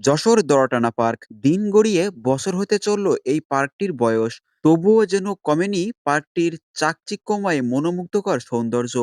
Jessore Daratana park দিন গড়িয়ে বছর হতে চলল এই পার্কটির বয়স। তবুও যেন কমেনি পার্কটির চাকচিক্যময়, মনোমুগ্ধকর সৌন্দর্য।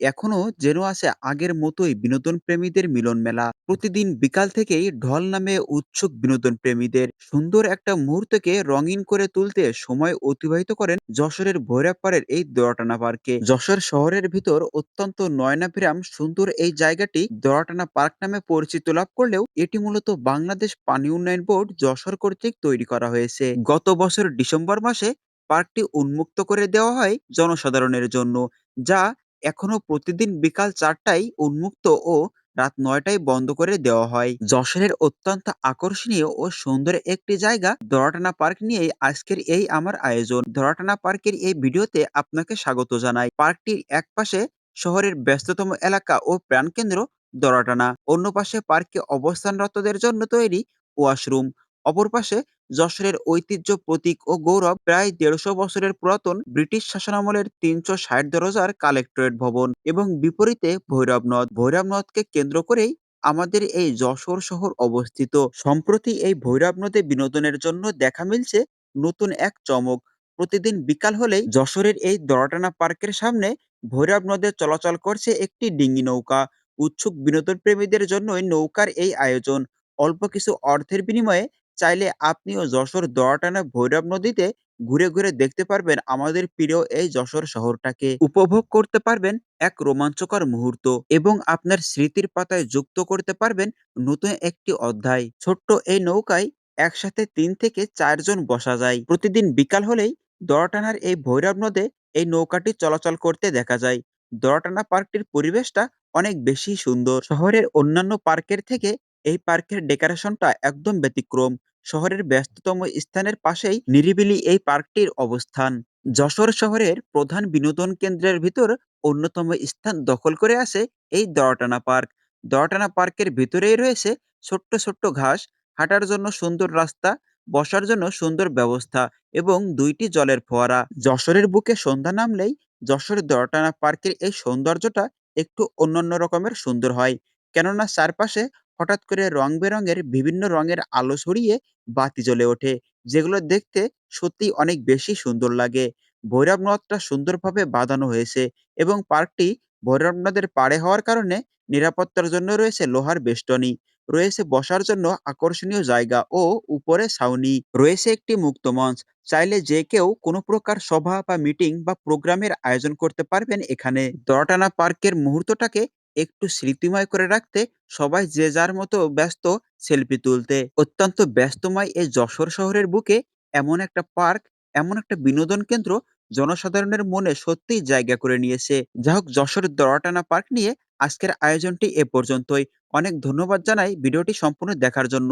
এখনও যেন আছে আগের মতোই বিনোদন প্রেমীদের মিলন মেলা। প্রতিদিন বিকাল থেকেই ঢল নামে উৎসুক বিনোদন প্রেমীদের। সুন্দর একটা মুহূর্তকে রঙিন করে তুলতে সময় অতিবাহিত করেন যশোরের ভৈরবপাড়ের এই দড়াটানা পার্কে। যশোর শহরের ভিতর অত্যন্ত নয়নাভিরাম সুন্দর এই জায়গাটি দড়াটানা পার্ক নামে পরিচিত লাভ করলেও এটি মূলত বাংলাদেশ পানি উন্নয়ন বোর্ড যশোর কর্তৃক তৈরি করা হয়েছে। গত বছর ডিসেম্বর মাসে পার্কটি উন্মুক্ত করে দেওয়া হয় জনসাধারণের জন্য, যা এখনও প্রতিদিন বিকাল চারটায় উন্মুক্ত ও রাত নয়টায় বন্ধ করে দেওয়া হয়। যশোরের অত্যন্ত আকর্ষণীয় ও সুন্দর একটি জায়গা দরাটানা পার্ক নিয়েই আজকের এই আমার আয়োজন। দরাটানা পার্কের এই ভিডিওতে আপনাকে স্বাগত জানাই। পার্কটির এক পাশে শহরের ব্যস্ততম এলাকা ও প্রাণকেন্দ্র দরাটানা অন্য পাশে পার্কে অবস্থানরতদের জন্য তৈরি ওয়াশরুম। অপর পাশে যশোরের ঐতিহ্য প্রতীক ও গৌরব প্রায় দেড়শো বছরের পুরাতন ব্রিটিশ শাসনামলের তিনশো ষাট দরজার কালেক্টরেট ভবন এবং বিপরীতে ভৈরব নদ। ভৈরব নদকে কেন্দ্র করেই আমাদের এই যশোর শহর অবস্থিত। সম্প্রতি এই ভৈরব নদে বিনোদনের জন্য দেখা মিলছে নতুন এক চমক। প্রতিদিন বিকাল হলেই যশোরের এই দরাটানা পার্কের সামনে ভৈরব নদে চলাচল করছে একটি ডিঙ্গি নৌকা। উৎসুক বিনোদন প্রেমীদের জন্যই নৌকার এই আয়োজন। অল্প কিছু অর্থের বিনিময়ে চাইলে আপনিও যশোর দোয়াটানা ভৈরব নদীতে ঘুরে ঘুরে দেখতে পারবেন আমাদের প্রিয় এই যশোর শহরটাকে। উপভোগ করতে পারবেন এক রোমাঞ্চকর মুহূর্ত এবং আপনার স্মৃতির পাতায় যুক্ত করতে পারবেন নতুন একটি অধ্যায়। ছোট্ট এই নৌকায় একসাথে তিন থেকে চারজন বসা যায়। প্রতিদিন বিকাল হলেই দড়াটানার এই ভৈরব নদে এই নৌকাটি চলাচল করতে দেখা যায়। দড়াটানা পার্কটির পরিবেশটা অনেক বেশি সুন্দর। শহরের অন্যান্য পার্কের থেকে এই পার্কের ডেকোরেশনটা একদম ব্যতিক্রম। শহরের ব্যস্ততম স্থানের পাশেই নিরিবিলি এই পার্কটির অবস্থান। যশোর শহরের প্রধান বিনোদন কেন্দ্রের ভিতর অন্যতম স্থান দখল করে আছে এই দড়াটানা পার্ক। দড়াটানা পার্কের ভিতরেই রয়েছে ছোট্ট ছোট্ট ঘাস, হাঁটার জন্য সুন্দর রাস্তা, বসার জন্য সুন্দর ব্যবস্থা এবং দুইটি জলের ফোয়ারা। যশোরের বুকে সন্ধ্যা নামলেই যশোর দড়াটানা পার্কের এই সৌন্দর্যটা একটু অন্যান্য রকমের সুন্দর হয়। কেননা চারপাশে হঠাৎ করে রং-বেরঙের বিভিন্ন রঙের আলো ছড়িয়ে বাতি জ্বলে ওঠে, যেগুলো দেখতে সত্যিই অনেক বেশি সুন্দর লাগে। ভৈরব নদটা সুন্দরভাবে বাঁধানো হয়েছে এবং পার্কটি ভৈরব নদের পাড়ে হওয়ার কারণে নিরাপত্তার জন্য রয়েছে লোহার বেষ্টনী, রয়েছে বসার জন্য আকর্ষণীয় জায়গা ও উপরে ছাউনি, রয়েছে একটি মুক্ত মঞ্চ। চাইলে যে কেউ কোনো প্রকার সভা বা মিটিং বা প্রোগ্রামের আয়োজন করতে পারবেন এখানে। দড়াটানা পার্কের মুহূর্তটাকে একটু স্মৃতিময় করে রাখতে সবাই যে যার মতো ব্যস্ত সেলফি তুলতে। অত্যন্ত ব্যস্তময় এই যশোর শহরের বুকে এমন একটা পার্ক, এমন একটা বিনোদন কেন্দ্র জনসাধারণের মনে সত্যিই জায়গা করে নিয়েছে। যা হোক যশোর দড়াটানা পার্ক নিয়ে আজকের আয়োজনটি এ পর্যন্তই। অনেক ধন্যবাদ জানাই ভিডিওটি সম্পূর্ণ দেখার জন্য।